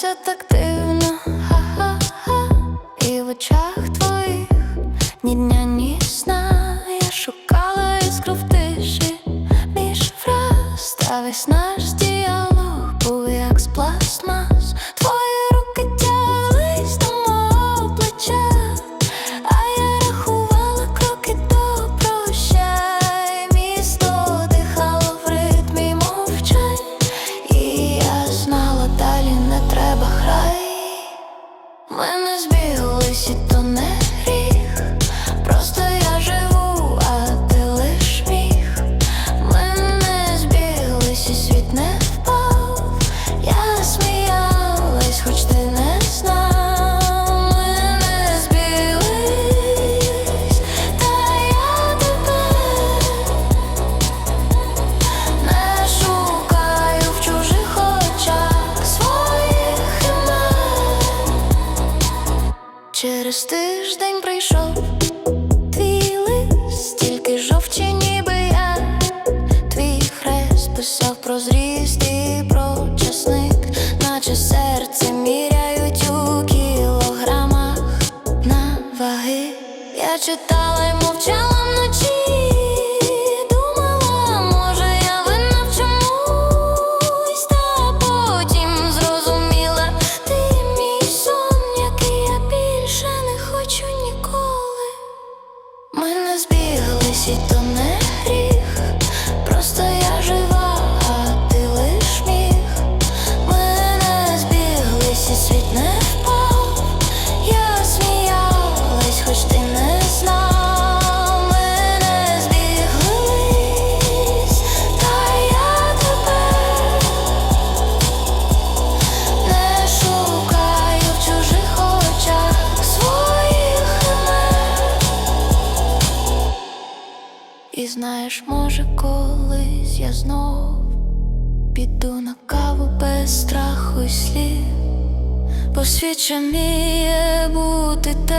Ти так дивно, ха-ха-ха. І в очах твоїх ні дня, ні сна. Я шукала іскру в тиші між фраз Та весь наш діалог був як з пластмас далі не треба храй Ми не Через тиждень прийшов твій лист, тільки жовчі, ніби я. Твій хрест писав про і про наче серце міряють у кілограмах на ваги. Я читала й мовчала збіглись, і І знаєш, може, колись я знов піду на каву без страху й слів, бо міє бути під